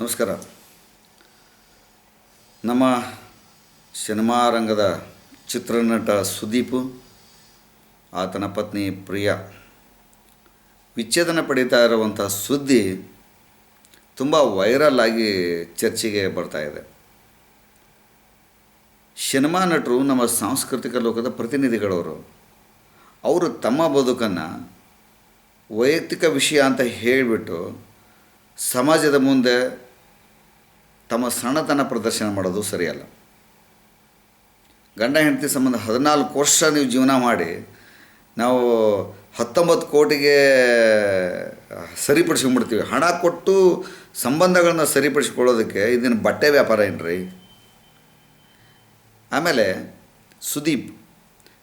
ನಮಸ್ಕಾರ. ನಮ್ಮ ಸಿನಿಮಾ ರಂಗದ ಚಿತ್ರನಟ ಸುದೀಪ್, ಆತನ ಪತ್ನಿ ಪ್ರಿಯಾ. ವಿಚ್ಛೇದನ ಪಡೀತಾ ಇರುವಂಥ ಸುದ್ದಿ ತುಂಬ ವೈರಲ್ ಆಗಿ ಚರ್ಚೆಗೆ ಬರ್ತಾ ಇದೆ. ಸಿನಿಮಾ ನಟರು ನಮ್ಮ ಸಾಂಸ್ಕೃತಿಕ ಲೋಕದ ಪ್ರತಿನಿಧಿಗಳವರು, ಅವರು ತಮ್ಮ ಬದುಕನ್ನು ವೈಯಕ್ತಿಕ ವಿಷಯ ಅಂತ ಹೇಳಿಬಿಟ್ಟು ಸಮಾಜದ ಮುಂದೆ ತಮ್ಮ ಸಣ್ಣತನ ಪ್ರದರ್ಶನ ಮಾಡೋದು ಸರಿಯಲ್ಲ. ಗಂಡ ಹೆಂಡತಿ ಸಂಬಂಧ ಹದಿನಾಲ್ಕು ವರ್ಷ ನೀವು ಜೀವನ ಮಾಡಿ, ನಾವು ಹತ್ತೊಂಬತ್ತು ಕೋಟಿಗೆ ಸರಿಪಡಿಸ್ಕೊಂಡ್ಬಿಡ್ತೀವಿ. ಹಣ ಕೊಟ್ಟು ಸಂಬಂಧಗಳನ್ನ ಸರಿಪಡಿಸ್ಕೊಳ್ಳೋದಕ್ಕೆ ಇದನ್ನು ಬಟ್ಟೆ ವ್ಯಾಪಾರ ಏನ್ರಿ? ಆಮೇಲೆ ಸುದೀಪ್,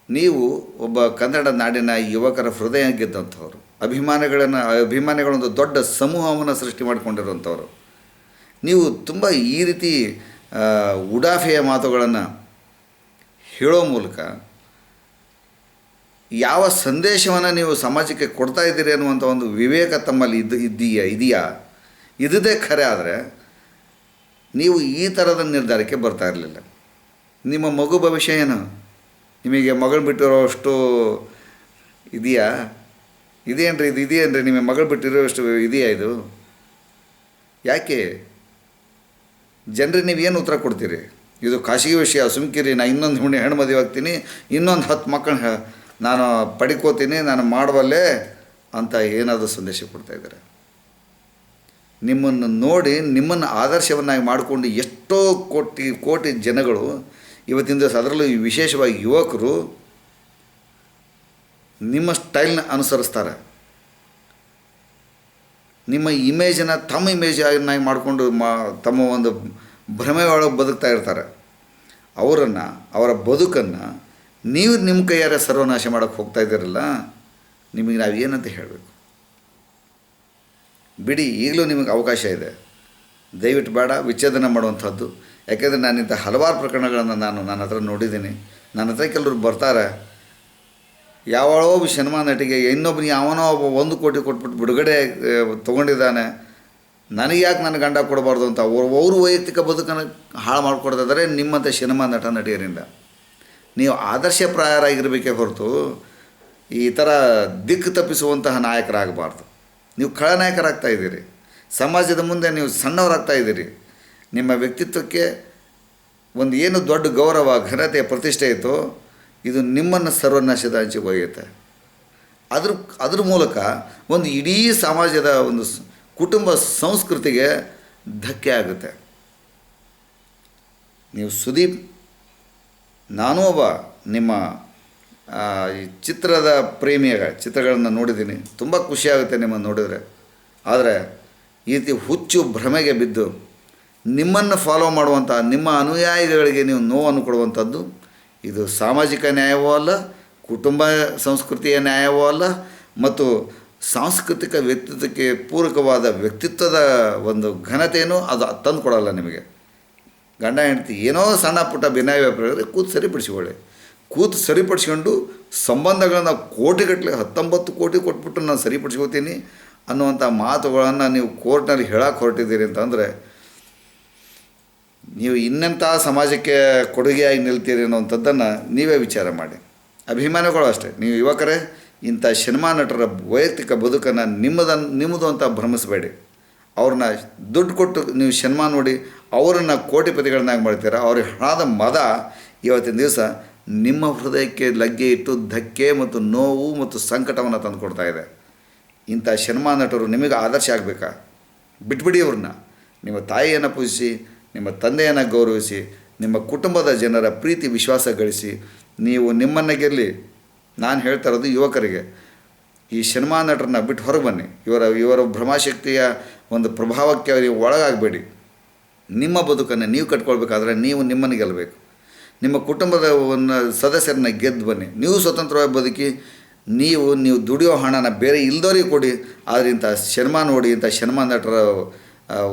ನೀವು ಒಬ್ಬ ಕನ್ನಡ ನಾಡಿನ ಯುವಕರ ಹೃದಯ ಗೆದ್ದಂಥವ್ರು. ಅಭಿಮಾನಿಗಳನ್ನು, ಅಭಿಮಾನಿಗಳೊಂದು ದೊಡ್ಡ ಸಮೂಹವನ್ನು ಸೃಷ್ಟಿ ಮಾಡಿಕೊಂಡಿರುವಂಥವ್ರು. ನೀವು ತುಂಬ ಈ ರೀತಿ ಉಡಾಫೆಯ ಮಾತುಗಳನ್ನು ಹೇಳೋ ಮೂಲಕ ಯಾವ ಸಂದೇಶವನ್ನು ನೀವು ಸಮಾಜಕ್ಕೆ ಕೊಡ್ತಾ ಇದ್ದೀರಿ ಅನ್ನುವಂಥ ಒಂದು ವಿವೇಕ ತಮ್ಮಲ್ಲಿ ಇದ್ದು ಇದ್ದೀಯಾ, ಇದೆಯಾ? ಇದ್ದೇ ಖರೆ ಆದರೆ ನೀವು ಈ ಥರದ ನಿರ್ಧಾರಕ್ಕೆ ಬರ್ತಾ ಇರಲಿಲ್ಲ. ನಿಮ್ಮ ಮಗು ಭವಿಷ್ಯ ಏನು? ನಿಮಗೆ ಮಗಳು ಬಿಟ್ಟಿರೋ ಅಷ್ಟು ಇದೆಯಾ? ಇದೇನ್ರಿ, ಇದು ಇದೆಯೇನ್ರಿ? ನಿಮಗೆ ಮಗಳು ಬಿಟ್ಟಿರೋಷ್ಟು ಇದೆಯಾ ಇದು? ಯಾಕೆ? ಜನರಿಗೆ ಏನು ಉತ್ತರ ಕೊಡ್ತೀರಿ? ಇದು ಖಾಸಗಿ ವಿಷಯ ಸುಮ್ಕಿರಿ ನಾನು ಇನ್ನೊಂದು ಹುಣ್ಣಿ ಹೆಣ್ಣು ಮದುವೆ ಆಗ್ತೀನಿ, ಇನ್ನೊಂದು ಹತ್ತು ಮಕ್ಕಳನ್ನ ನಾನು ಪಡ್ಕೋತೀನಿ, ನಾನು ಮಾಡಬಲ್ಲೆ ಅಂತ ಏನಾದರೂ ಸಂದೇಶ ಕೊಡ್ತಾ ಇದ್ದಾರೆ. ನಿಮ್ಮನ್ನು ನೋಡಿ, ನಿಮ್ಮನ್ನು ಆದರ್ಶವನ್ನಾಗಿ ಮಾಡಿಕೊಂಡು ಎಷ್ಟೋ ಕೋಟಿ ಕೋಟಿ ಜನಗಳು ಇವತ್ತಿನ ದಿವಸ ಅದರಲ್ಲೂ ವಿಶೇಷವಾಗಿ ಯುವಕರು ನಿಮ್ಮ ಸ್ಟೈಲ್ನ ಅನುಸರಿಸ್ತಾರೆ. ನಿಮ್ಮ ಇಮೇಜನ್ನು ತಮ್ಮ ಇಮೇಜ್ ಆಗಿ ಮಾಡಿಕೊಂಡು ಮಾ ತಮ್ಮ ಒಂದು ಭ್ರಮೆ ಒಳಗೆ ಬದುಕ್ತಾ ಇರ್ತಾರೆ. ಅವರನ್ನು, ಅವರ ಬದುಕನ್ನು ನೀವು ನಿಮ್ಮ ಕೈಯಾರ ಸರ್ವನಾಶ ಮಾಡೋಕ್ಕೆ ಹೋಗ್ತಾ ಇದ್ದೀರಲ್ಲ, ನಿಮಗೆ ನಾವು ಏನಂತ ಹೇಳಬೇಕು? ಬಿಡಿ, ಈಗಲೂ ನಿಮಗೆ ಅವಕಾಶ ಇದೆ. ದಯವಿಟ್ಟು ಬೇಡ, ವಿಚ್ಛೇದನ ಮಾಡುವಂಥದ್ದು ಯಾಕೆಂದರೆ ನಾನು ಇಂಥ ಹಲವಾರು ಪ್ರಕರಣಗಳನ್ನು ನಾನು, ನನ್ನ ಹತ್ರ ನೋಡಿದ್ದೀನಿ. ನನ್ನ ಹತ್ರ ಕೆಲವರು ಬರ್ತಾರೆ. ಯಾವಳೋ ಒಬ್ಬ ಸಿನಿಮಾ ನಟಿಗೆ ಇನ್ನೊಬ್ಬನಿಗೆ ಅವನೋ ಒಬ್ಬ ಒಂದು ಕೋಟಿ ಕೊಟ್ಬಿಟ್ಟು ಬಿಡುಗಡೆ ತೊಗೊಂಡಿದ್ದಾನೆ. ನನಗೆ ಯಾಕೆ ನನ್ನ ಗಂಡ ಕೊಡಬಾರ್ದು ಅಂತ? ಅವ್ರು, ಅವ್ರ ವೈಯಕ್ತಿಕ ಬದುಕನ್ನು ಹಾಳು ಮಾಡಿಕೊಡ್ತಿದ್ದಾರೆ ನಿಮ್ಮಂಥ ಸಿನಿಮಾ ನಟ ನಟಿಯರಿಂದ. ನೀವು ಆದರ್ಶಪ್ರಾಯರಾಗಿರಬೇಕೇ ಹೊರತು ಈ ಥರ ದಿಕ್ಕು ತಪ್ಪಿಸುವಂತಹ ನಾಯಕರಾಗಬಾರ್ದು. ನೀವು ಖಳನಾಯಕರಾಗ್ತಾ ಇದ್ದೀರಿ. ಸಮಾಜದ ಮುಂದೆ ನೀವು ಸಣ್ಣವರಾಗ್ತಾ ಇದ್ದೀರಿ. ನಿಮ್ಮ ವ್ಯಕ್ತಿತ್ವಕ್ಕೆ ಒಂದು ಏನು ದೊಡ್ಡ ಗೌರವ ಘನತೆ ಪ್ರತಿಷ್ಠೆ ಇತ್ತು ಇದು ನಿಮ್ಮನ್ನು ಸರ್ವನಾಶದ ಅಂಚೆ ಒಯ್ಯುತ್ತೆ ಅದ್ರ ಅದ್ರ ಮೂಲಕ ಒಂದು ಇಡೀ ಸಮಾಜದ ಒಂದು ಕುಟುಂಬ ಸಂಸ್ಕೃತಿಗೆ ಧಕ್ಕೆ ಆಗುತ್ತೆ. ನೀವು ಸುದೀಪ್, ನಾನು ಒಬ್ಬ ನಿಮ್ಮ ಈ ಚಿತ್ರದ ಪ್ರೇಮಿಯಾಗ ಚಿತ್ರಗಳನ್ನು ನೋಡಿದ್ದೀನಿ. ತುಂಬ ಖುಷಿಯಾಗುತ್ತೆ ನಿಮ್ಮನ್ನು ನೋಡಿದರೆ. ಆದರೆ ಈ ರೀತಿ ಹುಚ್ಚು ಭ್ರಮೆಗೆ ಬಿದ್ದು ನಿಮ್ಮನ್ನು ಫಾಲೋ ಮಾಡುವಂಥ ನಿಮ್ಮ ಅನುಯಾಯಿಗಳಿಗೆ ನೀವು ನೋವನ್ನು ಕೊಡುವಂಥದ್ದು ಇದು ಸಾಮಾಜಿಕ ನ್ಯಾಯವೂ ಅಲ್ಲ, ಕುಟುಂಬ ಸಂಸ್ಕೃತಿಯ ನ್ಯಾಯವೂ ಅಲ್ಲ, ಮತ್ತು ಸಾಂಸ್ಕೃತಿಕ ವ್ಯಕ್ತಿತ್ವಕ್ಕೆ ಪೂರಕವಾದ ವ್ಯಕ್ತಿತ್ವದ ಒಂದು ಘನತೆಯೂ ಅದು ತಂದು ಕೊಡಲ್ಲ ನಿಮಗೆ. ಗಂಡ, ಹೆಂಡತಿ ಏನೋ ಸಣ್ಣ ಪುಟ್ಟ ಭಿನ್ನಾಯ ವ್ಯಾಪಾರ ಕೂತು ಸರಿಪಡಿಸಿಕೊಳ್ಳಿ. ಕೂತು ಸರಿಪಡಿಸ್ಕೊಂಡು ಸಂಬಂಧಗಳನ್ನ ಕೋಟಿಗಟ್ಟಲೆ ಹತ್ತೊಂಬತ್ತು ಕೋಟಿ ಕೊಟ್ಬಿಟ್ಟು ನಾನು ಸರಿಪಡಿಸ್ಕೋತೀನಿ ಅನ್ನುವಂಥ ಮಾತುಗಳನ್ನು ನೀವು ಕೋರ್ಟ್ನಲ್ಲಿ ಹೇಳಕ್ಕೆ ಹೊರಟಿದ್ದೀರಿ ಅಂತಂದರೆ ನೀವು ಇನ್ನೆಂಥ ಸಮಾಜಕ್ಕೆ ಕೊಡುಗೆಯಾಗಿ ನಿಲ್ತೀರಿ ಅನ್ನೋವಂಥದ್ದನ್ನು ನೀವೇ ವಿಚಾರ ಮಾಡಿ. ಅಭಿಮಾನಿಗಳು ಅಷ್ಟೇ. ನೀವು ಯುವಕರೇ, ಇಂಥ ಸಿನಿಮಾ ನಟರ ವೈಯಕ್ತಿಕ ಬದುಕನ್ನು ನಿಮ್ಮದನ್ನು ನಿಮ್ಮದು ಅಂತ ಭ್ರಮಿಸಬೇಡಿ. ಅವ್ರನ್ನ ದುಡ್ಡು ಕೊಟ್ಟು ನೀವು ಸಿನಿಮಾ ನೋಡಿ ಅವರನ್ನು ಕೋಟಿಪತಿಗಳನ್ನಾಗಿ ಮಾಡ್ತೀರ? ಅವ್ರಿಗೆ ಹಣದ ಮದ ಇವತ್ತಿನ ದಿವಸ ನಿಮ್ಮ ಹೃದಯಕ್ಕೆ ಲಗ್ಗೆ ಇಟ್ಟು ಧಕ್ಕೆ ಮತ್ತು ನೋವು ಮತ್ತು ಸಂಕಟವನ್ನು ತಂದುಕೊಡ್ತಾ ಇದೆ. ಇಂಥ ಸಿನಿಮಾ ನಟರು ನಿಮಗೆ ಆದರ್ಶ ಆಗಬೇಕಾ? ಬಿಟ್ಬಿಡಿ ಅವ್ರನ್ನ ನಿಮ್ಮ ತಾಯಿಯನ್ನು ಪೂಜಿಸಿ ನಿಮ್ಮ ತಂದೆಯನ್ನು ಗೌರವಿಸಿ, ನಿಮ್ಮ ಕುಟುಂಬದ ಜನರ ಪ್ರೀತಿ ವಿಶ್ವಾಸ ಗಳಿಸಿ, ನೀವು ನಿಮ್ಮನ್ನು ಗೆಲ್ಲಿ, ನಾನು ಹೇಳ್ತಾ ಇರೋದು ಯುವಕರಿಗೆ, ಈ ಸಿನಿಮಾ ನಟರನ್ನ ಬಿಟ್ಟು ಹೊರಗೆ ಬನ್ನಿ. ಇವರ ಇವರ ಭ್ರಮಾಶಕ್ತಿಯ ಒಂದು ಪ್ರಭಾವಕ್ಕೆ ಅವರಿಗೆ ಒಳಗಾಗಬೇಡಿ. ನಿಮ್ಮ ಬದುಕನ್ನು ನೀವು ಕಟ್ಕೊಳ್ಬೇಕಾದ್ರೆ ನೀವು ನಿಮ್ಮನ್ನು ಗೆಲ್ಲಬೇಕು ನಿಮ್ಮ ಕುಟುಂಬದ ಒಂದು ಸದಸ್ಯರನ್ನ ಗೆದ್ದು ಬನ್ನಿ. ನೀವು ಸ್ವತಂತ್ರವಾಗಿ ಬದುಕಿ, ನೀವು ನೀವು ದುಡಿಯೋ ಹಣನ ಬೇರೆ ಇಲ್ದೋರಿಗೆ ಕೊಡಿ. ಆದರೆ ಇಂಥ ಸಿನಿಮಾ ನೋಡಿ, ಇಂಥ ಸಿನಿಮಾ ನಟರ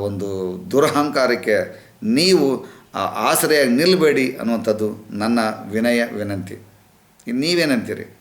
ಒಂದು ದುರಹಂಕಾರಕ್ಕೆ ನೀವು ಆಸರೆಯಾಗಿ ನಿಲ್ಲಬೇಡಿ ಅನ್ನುವಂಥದ್ದು ನನ್ನ ವಿನಯ ವಿನಂತಿ. ನೀವೇನಂತೀರಿ?